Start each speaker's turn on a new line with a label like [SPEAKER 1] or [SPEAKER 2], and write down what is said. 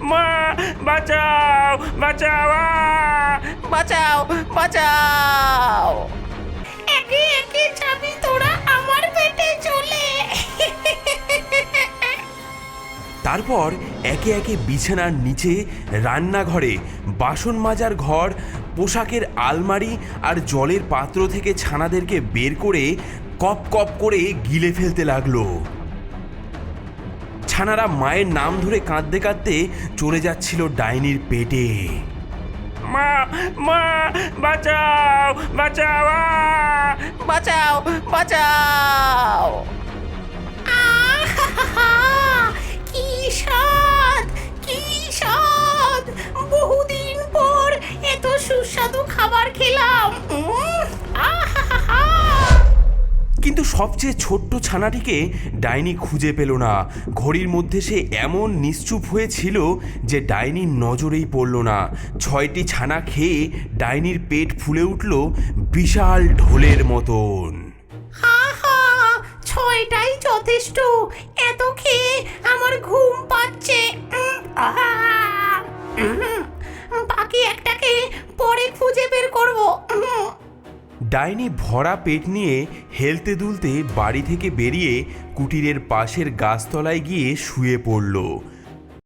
[SPEAKER 1] মা বাঁচাও বাঁচাও আ!
[SPEAKER 2] বাঁচাও বাঁচাও। একে একে যাবি তোরা আমার পেটে চলে।
[SPEAKER 3] তারপর একে একে বিছানার নিচে রান্নাঘরে বাসন মাজার ঘর পোশাকের আলমারি আর জলের পাত্র থেকে ছানাদেরকে বের করে কপ কপ করে গিলে ফেলতে লাগল। ছানারা মায়ের নাম ধরে কাঁদতে কাঁদতে চলে যাচ্ছিল ডাইনির পেটে
[SPEAKER 1] মা মা, বাঁচাও বাঁচাও!
[SPEAKER 2] বাঁচাও বাঁচাও
[SPEAKER 3] কিন্তু সবচেয়ে ছোট্ট ছানাটিকে ডাইনি খুঁজে পেল না। ঘড়ির মধ্যে সে এমন নিশ্চুপ হয়েছিল যে ডাইনির নজরেই পড়ল না। ছয়টি ছানা খেয়ে ডাইনির পেট ফুলে উঠল বিশাল ঢোলের মতন।
[SPEAKER 2] ছয়টাই যথেষ্ট। এত খেয়ে আমার ঘুম পাচ্ছে। আহা!
[SPEAKER 3] ডাইনি ভরা পেট নিয়ে হেলতে দুলতে বাড়ি থেকে বেরিয়ে কুটিরের পাশের গাছতলায় গিয়ে শুয়ে পড়ল।